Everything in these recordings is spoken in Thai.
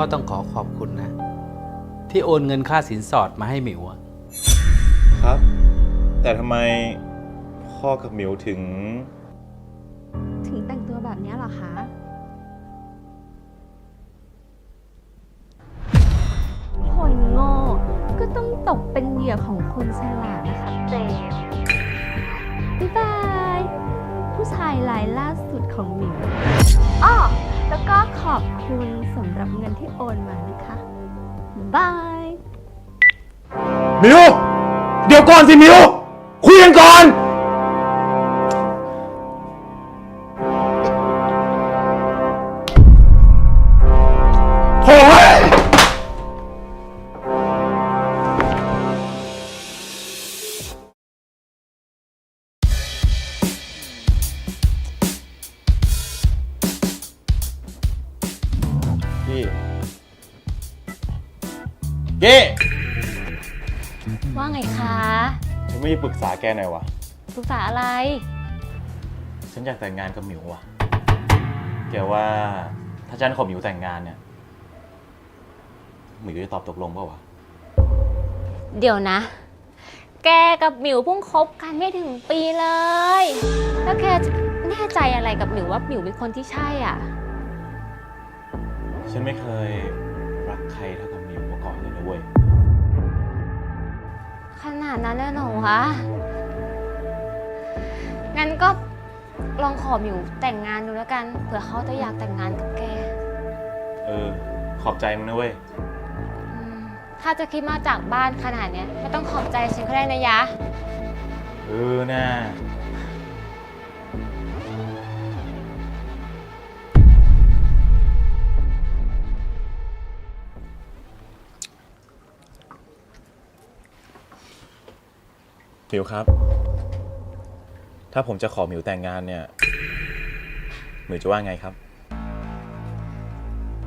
พ่อต้องขอขอบคุณนะ ที่โอนเงินค่าสินสอดมาให้หมิวอะครับ แต่ทำไมพ่อกับหมิวถึง ถึงแต่งตัวแบบเนี้ยเหรอคะ มิว เดี๋ยวก่อนสิมิว คุยกันก่อน ษาแกหน่อยวะ ปรึกษาอะไร ฉันอยากแต่งงานกับหมิวว่ะแกว่าถ้าฉันขอหมิวแต่งงานเนี่ย หมิวจะตอบตกลงเปล่าวะ เดี๋ยวนะ แกกับหมิวเพิ่งคบกันไม่ถึงปีเลย แล้วแกจะแน่ใจอะไรกับหมิวว่าหมิวเป็นคนที่ใช่อะ ฉันไม่เคยรักใครเท่ากับหมิวมาก่อนเลยนะเว้ย ขนาดนั้นเลยเหรอวะ งั้นก็ลองขอหมิวแต่งงานดูแล้วกัน เผื่อเขาจะอยากแต่งงานกับแกเออ ขอบใจมึงนะเว้ย อืมถ้าจะคิดมาจากบ้านขนาดเนี้ยไม่ต้องขอบใจฉันก็ได้นะยะ เออน่า หมิวครับ ถ้าผมจะขอหมิวแต่งงานเนี่ยหมิวจะว่าไงครับ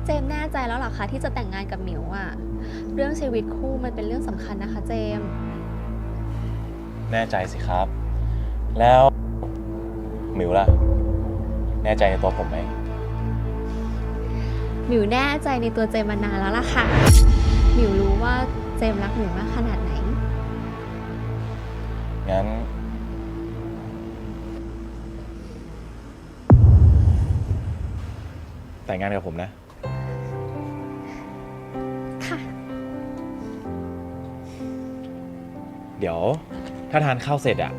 เจมส์แน่ใจแล้วเหรอคะที่จะแต่งงานกับหมิวอะเรื่องชีวิตคู่มันเป็นเรื่องสำคัญนะคะ เจมส์แน่ใจสิครับ แล้วหมิวล่ะ แน่ใจในตัวผมไหม หมิวแน่ใจในตัวเจมส์มานานแล้วล่ะค่ะ หมิวรู้ว่าเจมส์รักหมิวมากขนาดไหน งั้น แต่งงานกับผมนะ ค่ะ เดี๋ยว ถ้าทานข้าวเสร็จอะ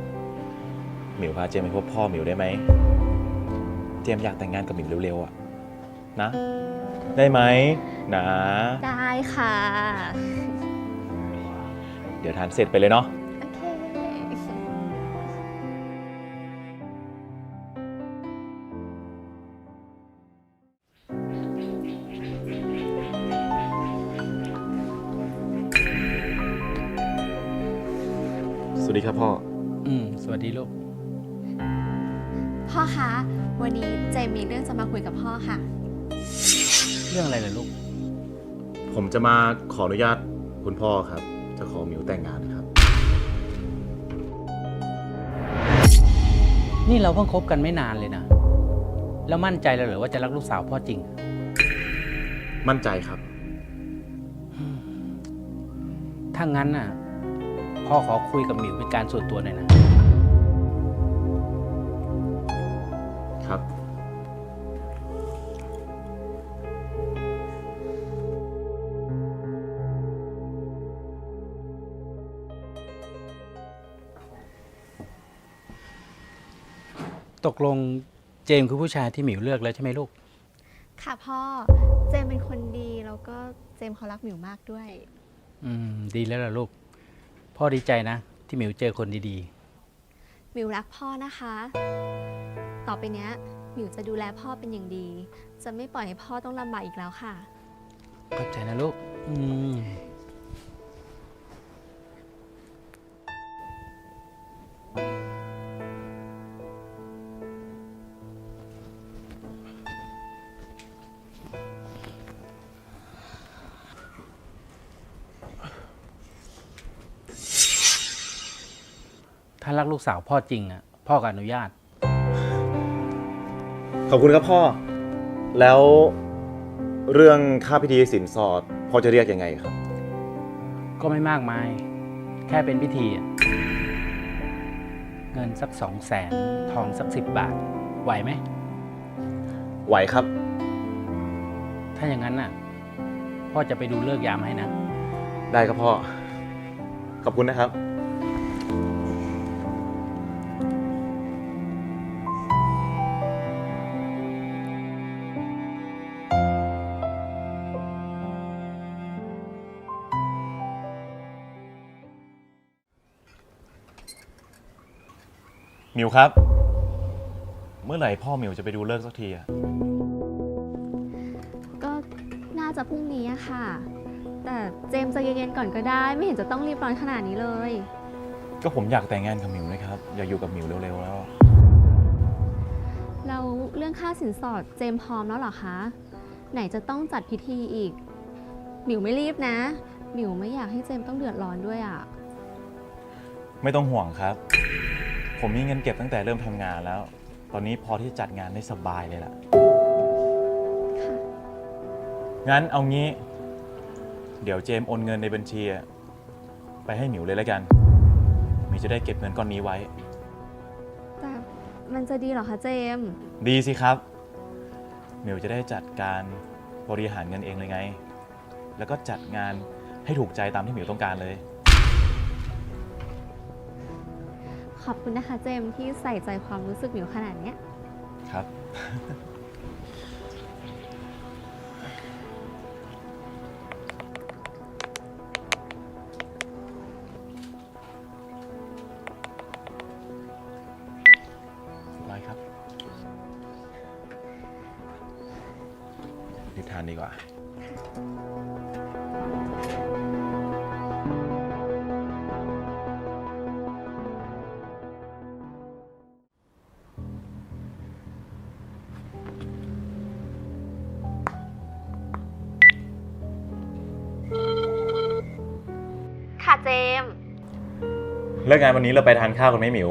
หมิวพาเจมไปพบพ่อหมิวได้ไหม เจมอยากแต่งงานกับหมิวเร็วๆอะนะ ได้ไหมนะ ได้ค่ะ เดี๋ยวทานเสร็จไปเลยเนาะ วัสดีครับพ่อ อืม สวัสดีลูก พ่อคะ วันนี้เจมส์มีเรื่องจะมาคุยกับพ่อค่ะ เรื่องอะไรล่ะลูก ผมจะมาขออนุญาตคุณพ่อครับ จะขอหมิวแต่งงานครับ นี่เราเพิ่งคบกันไม่นานเลยนะ แล้วมั่นใจแล้วเหรือว่าจะรักลูกสาวพ่อจริง มั่นใจครับ ถ้างั้นน่ะ พ่อขอคุยกับหมิวเป็นการส่วนตัวหน่อยนะ ครับ ตกลงเจมส์คือผู้ชายที่หมิวเลือกแล้วใช่ไหมลูก ค่ะพ่อ เจมส์เป็นคนดีแล้วก็เจมส์เขารักหมิวมากด้วย อืม ดีแล้วล่ะลูก พ่อดีใจนะ ที่หมิวเจอคนดีหมิวรักพ่อนะคะ ต่อไปเนี้ยหมิวจะดูแลพ่อเป็นอย่างดี จะไม่ปล่อยให้พ่อต้องลำบากอีกแล้วค่ะ ๆ ขอบใจนะลูก อืม รักลูกสาวพ่อจริงอะพ่อก็อนุญาต ขอบคุณครับพ่อ แล้วเรื่องค่าพิธีสินสอดพอจะเรียกยังไงครับ ก็ไม่มากมาย แค่เป็นพิธีอะเงินสักสองแสนทองสักสิบบาท ไหวไหม ไหวครับ ถ้าอย่างนั้นน่ะ พ่อจะไปดูเลิกษ์ยามให้นะ ได้ครับพ่อ ขอบคุณนะครับ มิวครับ เมื่อไหร่พ่อมิวจะไปดูเลิกษ์สักทีอะก็น่าจะพรุ่งนี้อะค่ะ แต่เจมส์ใจะเย็นๆก่อนก็ได้ ไม่เห็นจะต้องรีบร้อนขนาดนี้เลย ก็ผมอยากแต่งงานกับมิวนะครับ อยากอยู่กับมิวเร็วๆแล้ว เราเรื่องค่าสินสอดเจมส์พร้อมแล้วเหรอคะ ไหนจะต้องจัดพิธีอีก หมิวไม่รีบนะ หมิวไม่อยากให้เจมส์ต้องเดือดร้อนด้วยอะ ไม่ต้องห่วงครับ ผมมีเงินเก็บตั้งแต่เริ่มทำงานแล้ว ตอนนี้พอที่จะจัดงานได้สบายเลยล่ะค่ะ งั้นเอางี้ เดี๋ยวเจมส์โอนเงินในบัญชีอะไปให้หมิวเลยแล้วกันหมิวจะได้เก็บเงินก้อนนี้ไว้ แต่มันจะดีเหรอคะเจมส์ดีสิครับหมิวจะได้จัดการบริหารเงินเองเลยไง แล้วก็จัดงานให้ถูกใจตามที่หมิวต้องการเลย ขอบคุณนะคะเจมที่ใส่ใจความรู้สึกหมิวขนาดเนี้ยครับ เจมส์เลิกงานวันนี้เราไปทานข้าวกันไหมหมิว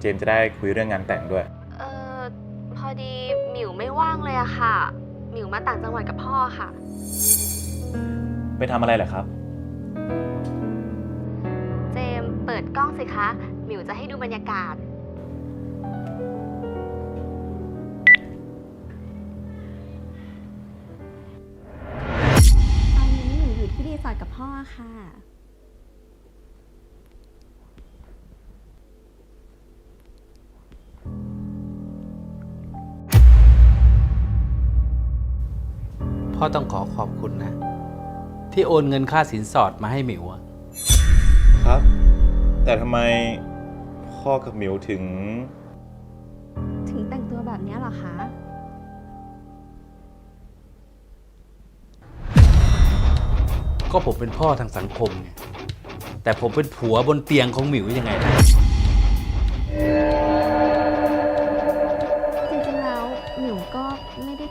เจมส์จะได้คุยเรื่องงานแต่งด้วย เออพอดีหมิวไม่ว่างเลยอะค่ะ หมิวมาต่างจังหวัดกับพ่อค่ะ ไปทำอะไรเหรอครับ เจมส์เปิดกล้องสิคะ หมิวจะให้ดูบรรยากาศ ตอนนี้หมิวอยู่ที่รีสอร์ทกับพ่อค่ะ พ่อต้องขอขอบคุณนะ ที่โอนเงินค่าสินสอดมาให้หมิวอะครับ แต่ทำไมพ่อกับหมิวถึง ถึงแต่งตัวแบบเนี้ยเหรอคะ ก็ผมเป็นพ่อทางสังคมไงแต่ผมเป็นผัวบนเตียงของหมิวยังไงล่ะ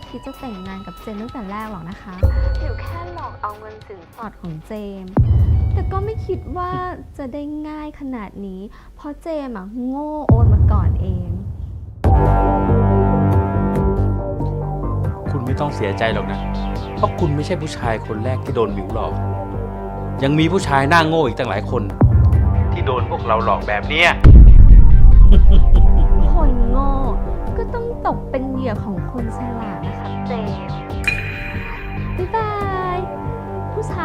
คิดจะแต่งงานกับเจมส์ตั้งแต่แรกหรอกนะคะหมิวแค่หลอกเอาเงินสินสอดของเจมส์แต่ก็ไม่คิดว่าจะได้ง่ายขนาดนี้ เพราะเจมส์อะโง่โอนมาก่อนเอง คุณไม่ต้องเสียใจหรอกนะ เพราะคุณไม่ใช่ผู้ชายคนแรกที่โดนหมิวหลอก ยังมีผู้ชายหน้าโง่อีกตั้งหลายคน ที่โดนพวกเราหลอกแบบเนี้ย คนโง่ก็ต้องตกเป็นเหยื่อของคนฉล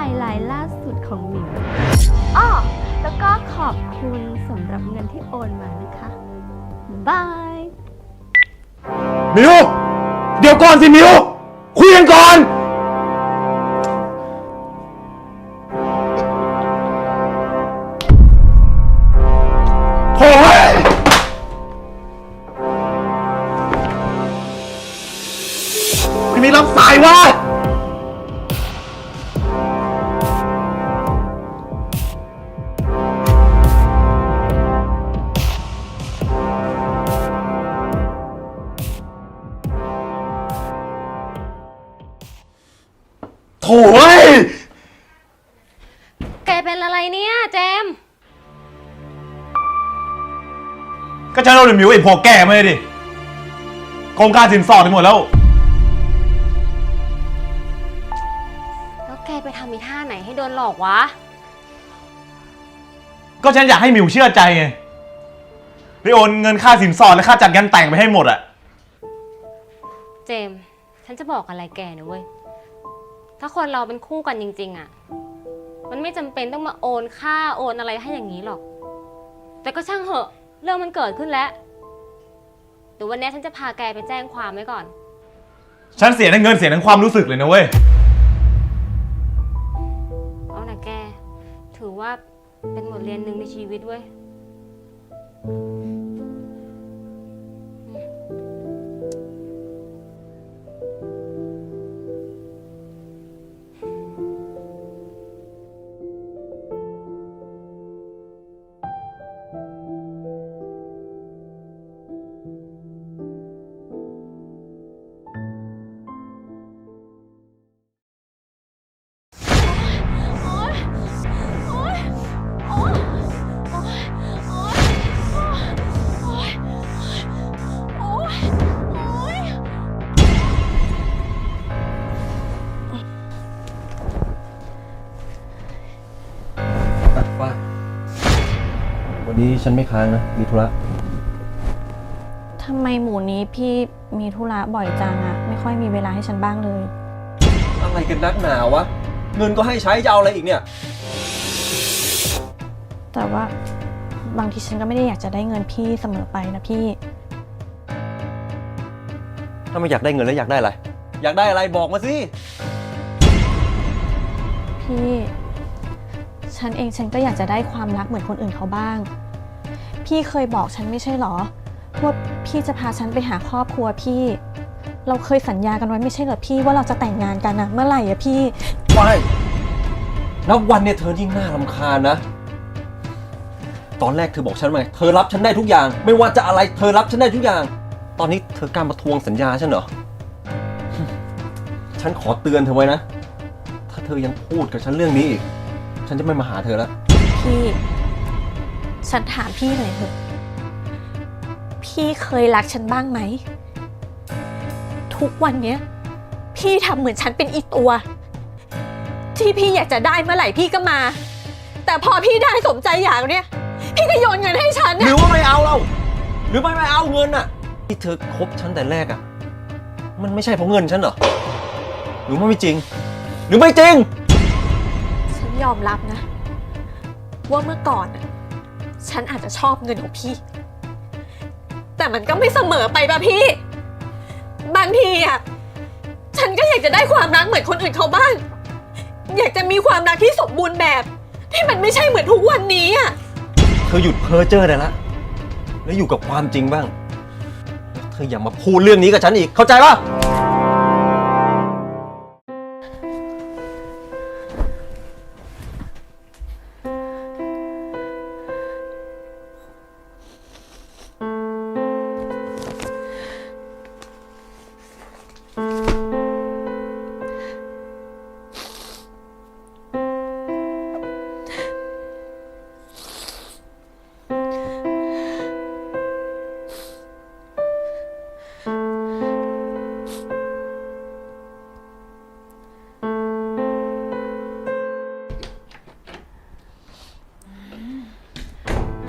ผู้ชายรายล่าสุดของหมิวอ้อแล้วก็ขอบคุณสำหรับเงินที่โอนมานะคะ บาย มิว เดี๋ยวก่อนสิมิว คุยกันก่อน ก็ฉันเอาเดี๋ยวมิวไอ้พวกแก่มาเลยดิโครงการสินสอดไปหมดแล้วแกไปทำมีท่าไหนให้โดนหลอกวะ ก็ฉันอยากให้หมิวเชื่อใจไงเลยโอนเงินค่าสินสอดและค่าจัดงานแต่งไปให้หมดอะเจมส์ฉันจะบอกอะไรแกนะเว้ย ถ้าคนเราเป็นคู่กันจริง ๆอะมันไม่จำเป็นต้องมาโอนค่าโอนอะไรให้อย่างนี้หรอก แต่ก็ช่างเหอะ เรื่องมันเกิดขึ้นแล้วเดี๋ยววันนี้ฉันจะพาแกไปแจ้งความไว้ก่อน ฉันเสียทั้งเงินเสียทั้งความรู้สึกเลยนะเว้ย เอานะแก ถือว่าเป็นบทเรียนหนึ่งในชีวิตเว้ย วันนี้ฉันไม่ค้างนะ มีธุระ ทำไมหมูนี้พี่มีธุระบ่อยจังอะไม่ค่อยมีเวลาให้ฉันบ้างเลย อะไรกันนักหนาวะ เงินก็ให้ใช้จะเอาอะไรอีกเนี่ย แต่ว่าบางทีฉันก็ไม่ได้อยากจะได้เงินพี่เสมอไปนะพี่ ถ้าไม่อยากได้เงินแล้วอยากได้อะไร อยากได้อะไรบอกมาสิ พี่ ฉันเองฉันก็อยากจะได้ความรักเหมือนคนอื่นเขาบ้าง พี่เคยบอกฉันไม่ใช่หรอ ว่าพี่จะพาฉันไปหาครอบครัวพี่ เราเคยสัญญากันไว้ไม่ใช่เหรอพี่ว่าเราจะแต่งงานกันอะเมื่อไหร่อะพี่ ไม่นับวันเนี่ยเธอยิ่งน่ารำคาญนะ ตอนแรกเธอบอกฉันว่าไงเธอรับฉันได้ทุกอย่าง ไม่ว่าจะอะไรเธอรับฉันได้ทุกอย่าง ตอนนี้เธอกล้ามาทวงสัญญาฉันเหรอ ฉันขอเตือนเธอไว้นะ ถ้าเธอยังพูดกับฉันเรื่องนี้อีก ฉันจะไม่มาหาเธอแล้ว พี่ ฉันถามพี่หน่อยเถอะ พี่เคยรักฉันบ้างไหม ทุกวันเนี้ย พี่ทำเหมือนฉันเป็นอีตัว ที่พี่อยากจะได้เมื่อไหร่พี่ก็มา แต่พอพี่ได้สมใจอยากเนี่ย พี่ก็โยนเงินให้ฉันหรืน่ะอว่าไม่เอาเรา หรือไม่ไม่เอาเงินอะที่เธอคบฉันแต่แรกอะมันไม่ใช่เพราะเงินฉันเหรอ หรือว่าไม่จริง หรือไม่จริง ฉันยอมรับนะ ว่าเมื่อก่อนน่ะ ฉันอาจจะชอบเงินของพี่ แต่มันก็ไม่เสมอไปป่ะพี่ บางทีอะ ฉันก็อยากจะได้ความรักเหมือนคนอื่นเขาบ้าง อยากจะมีความรักที่สมบูรณ์แบบ ที่มันไม่ใช่เหมือนทุกวันนี้อะ เธอหยุดเพ้อเจ้อได้ละ แล้วอยู่กับความจริงบ้างแล้วเธออย่ามาพูดเรื่องนี้กับฉันอีก เข้าใจปะ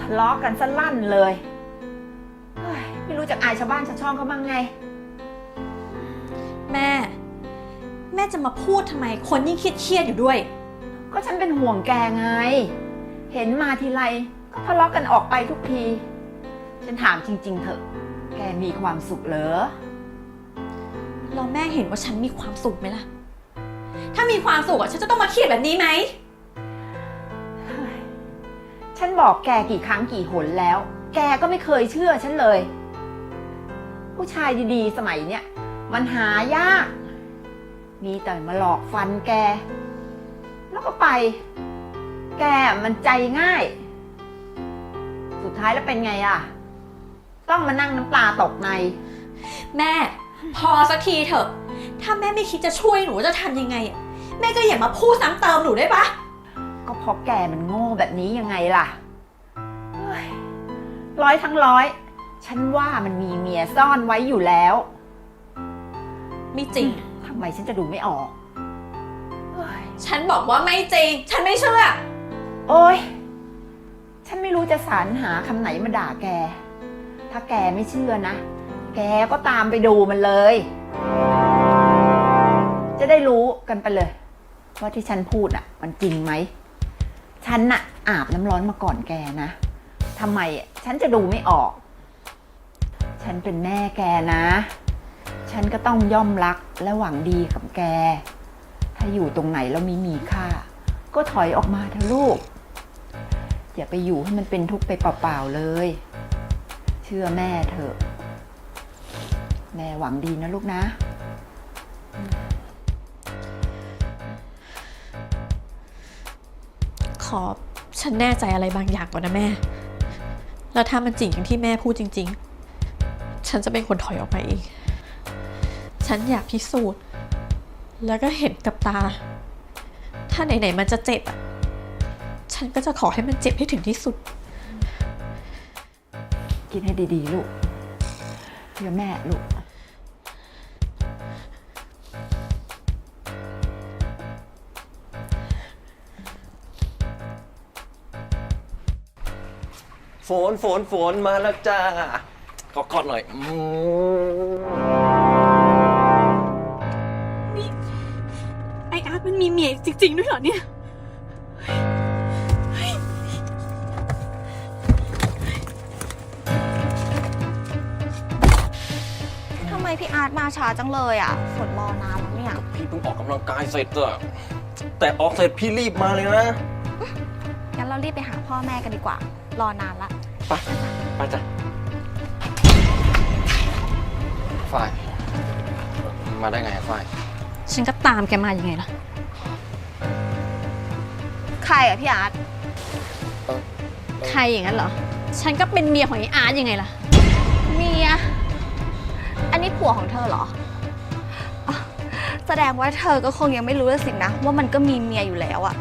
ทะเลาะกันสลั่นเลยเฮ้ยไม่รู้จะอายชาวบ้านชาวช่องเขาบ้างไง แม่ แม่จะมาพูดทำไม คนยิ่งเครียดๆอยู่ด้วย ก็ฉันเป็นห่วงแกไง เห็นมาทีไรก็ทะเลาะกันออกไปทุกที ฉันถามจริง ๆ เถอะ แกมีความสุขเหรอแล้วแม่เห็นว่าฉันมีความสุขไหมล่ะ ถ้ามีความสุขอะฉันจะต้องมาเครียดแบบนี้ไหม ฉันบอกแกกี่ครั้งกี่หนแล้ว แกก็ไม่เคยเชื่อฉันเลย ผู้ชายดีๆ สมัยเนี้ยมันหายาก มีแต่มาหลอกฟันแก แล้วก็ไป แกมันใจง่าย สุดท้ายแล้วเป็นไงอะต้องมานั่งน้ำตาตกใน แม่ พอสักทีเถอะ ถ้าแม่ไม่คิดจะช่วยหนูจะทำยังไงอะแม่ก็อย่ามาพูดซ้ำเติมหนูได้ปะ เพราะแกมันโง่แบบนี้ยังไงล่ะเฮ้ยร้อยทั้งร้อย ฉันว่ามันมีเมียซ่อนไว้อยู่แล้ว ไม่จริง ทำไมฉันจะดูไม่ออกเฮ้ยฉันบอกว่าไม่จริง ฉันไม่เชื่อ โอ้ย ฉันไม่รู้จะสรรหาคำไหนมาด่าแก ถ้าแกไม่เชื่อนะ แกก็ตามไปดูมันเลย จะได้รู้กันไปเลยว่าที่ฉันพูดอะ มันจริงไหม ฉันน่ะอาบน้ำร้อนมาก่อนแกนะทำไมฉันจะดูไม่ออก ฉันเป็นแม่แกนะ ฉันก็ต้องย่อมรักและหวังดีกับแก ถ้าอยู่ตรงไหนแล้วมีมีค่า ก็ถอยออกมาเถอะลูก อย่าไปอยู่ให้มันเป็นทุกข์ไปเปล่าๆเลย เชื่อแม่เถอะ แม่หวังดีนะลูกนะ ขอฉันแน่ใจอะไรบางอย่างก่อนนะแม่ แล้วถ้ามันจริงอย่างที่แม่พูดจริง ๆ ฉันจะเป็นคนถอยออกมาเอง ฉันอยากพิสูจน์ แล้วก็เห็นกับตา ถ้าไหนๆมันจะเจ็บอะฉันก็จะขอให้มันเจ็บให้ถึงที่สุดคิดให้ดีๆ ลูกเชื่อแม่ลูก ฝนฝนฝนมาแล้วจ้ากอดกอดหน่อยอืมไออาร์ตมันมีเมียจริง ๆ ด้วยเหรอเนี่ย ทำไมพี่อาร์ตมาช้าจังเลยอะ ฝนรอนานแล้วเนี่ย พี่เพิ่งออกกำลังกายเสร็จอะแต่ออกเสร็จพี่รีบมาเลยนะ งั้นเรารีบไปหาพ่อแม่กันดีกว่า รอนานละ ไปไปจ้ะฝ้ายมาได้ไงอะฝ้าย ฉันก็ตามแกมายังไงล่ะ ใครอะพี่อาร์ตใครอย่างนั้นเหรอ ฉันก็เป็นเมียของไอ้อาร์ตยังไงล่ะ เมีย อันนี้ผัวของเธอเหรออะแสดงว่าเธอก็คงยังไม่รู้สินะ ว่ามันก็มีเมียอยู่แล้วอะ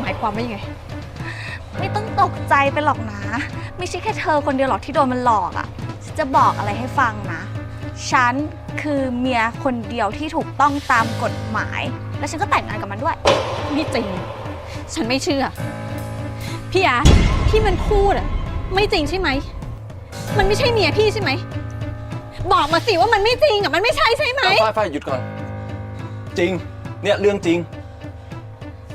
หมายความว่ายังไง ไม่ต้องตกใจไปหรอกนะ ไม่ใช่แค่เธอคนเดียวหรอกที่โดนมันหลอกอะ่ะฉันจะบอกอะไรให้ฟังนะ ฉันคือเมียคนเดียวที่ถูกต้องตามกฎหมาย และฉันก็แต่งงานกับมันด้วย ไม่จริง ฉันไม่เชื่อ พี่อาร์ตที่มันพูดอะไม่จริงใช่ไหม มันไม่ใช่เมียพี่ใช่ไหม บอกมาสิว่ามันไม่จริงอะมันไม่ใช่ใช่ไหม ฝ้ายฝ้ายหยุดก่อน จริง เนี่ยเรื่องจริง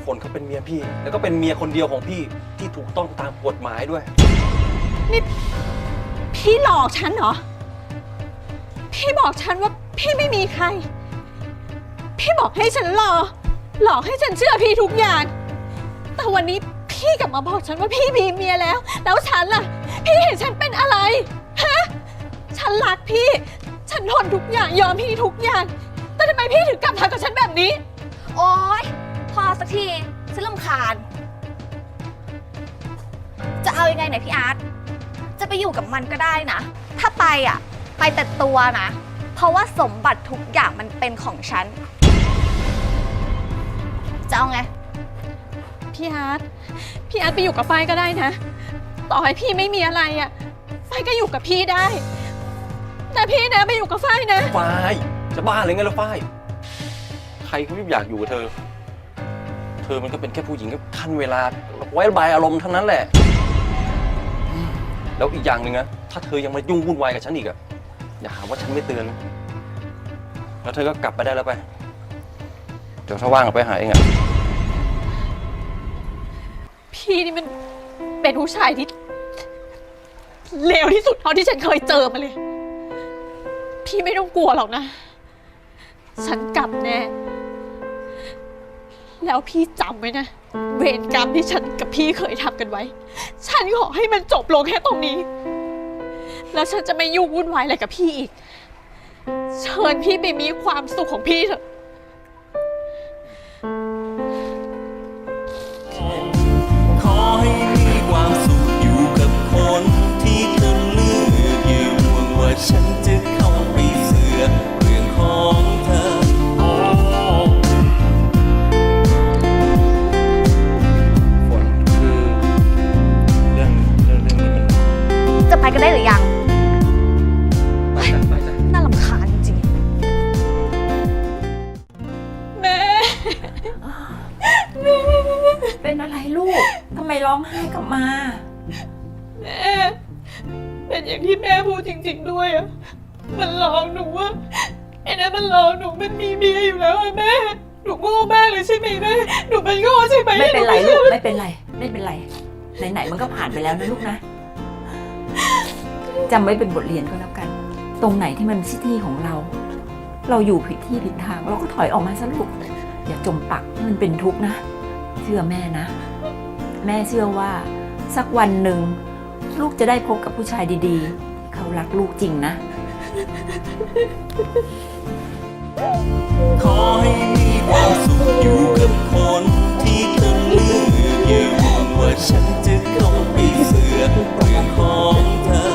ฝนเขาเป็นเมียพี่ แล้วก็เป็นเมียคนเดียวของพี่ที่ถูกต้องตามกฎหมายด้วยพี่หลอกฉันเหรอ พี่บอกฉันว่าพี่ไม่มีใคร พี่บอกให้ฉันรอ หลอกให้ฉันเชื่อพี่ทุกอย่าง แต่วันนี้พี่กลับมาบอกฉันว่าพี่มีเมียแล้ว แล้วฉันล่ะ พี่เห็นฉันเป็นอะไร ฮะ ฉันรักพี่ ฉันทนทุกอย่างยอมพี่ทุกอย่าง แต่ทำไมพี่ถึงกลับทำกับฉันแบบนี้ โอ๊ย พอสักที ฉันลำคาญ จะเอายังไงเนี่ยพี่อาร์ต จะไปอยู่กับมันก็ได้นะ ถ้าไปอะ ไปแต่ตัวนะ เพราะว่าสมบัติทุกอย่างมันเป็นของฉัน จะเอาไง พี่อาร์ต พี่อาร์ตไปอยู่กับฝ้ายก็ได้นะ ต่อให้พี่ไม่มีอะไรอะ่ะฝ้ายก็อยู่กับพี่ได้ แต่พี่นะไปอยู่กับฝ้ายนะ ฝ้ายจะบ้าเลยไงล่ะฝ้าย ใครเขาไม่อยากอยู่กับเธอเธ อมันก็เป็นแค่ผู้หญิงก็ขั้นเวลา ไว้ระบายอารมณ์เท่านั้นแหละ แล้วอีกอย่างหนึ่งนะถ้าเธอยังมายุ่งวุ่นวายกับฉันอีกอะอย่าหาว่าฉันไม่เตือนนะแล้วเธอก็กลับไปได้แล้วไป เดี๋ยวถ้าว่างก็ไปหาเองอะพี่นี่มันเป็นผู้ชายที่เลวที่สุดเท่าที่ฉันเคยเจอมาเลย พี่ไม่ต้องกลัวหรอกนะ ฉันกลับแน่ แล้วพี่จำไว้นะ เวรกรรมที่ฉันกับพี่เคยทำกันไว้ ฉันขอให้มันจบลงแค่ตรงนี้ แล้วฉันจะไม่ยุ่งวุ่นวายอะไรกับพี่อีก เชิญพี่ไปมีความสุขของพี่เถอะ แล้วนะลูกนะจำไว้เป็นบทเรียนก็แล้วกัน ตรงไหนที่มันไม่ใช่ที่ของเรา เราอยู่ผิดที่ผิดทาง เราก็ถอยออกมาซะลูก อย่าจมปักมันเป็นทุกข์นะ เชื่อแม่นะ แม่เชื่อว่าสักวันหนึ่ง ลูกจะได้พบกับผู้ชายดีๆ เขารักลูกจริงนะ ขอให้มีความสุขอยู่กับคนที่เธอเลือกอยู่ว่าฉัน เรื่องของเธอ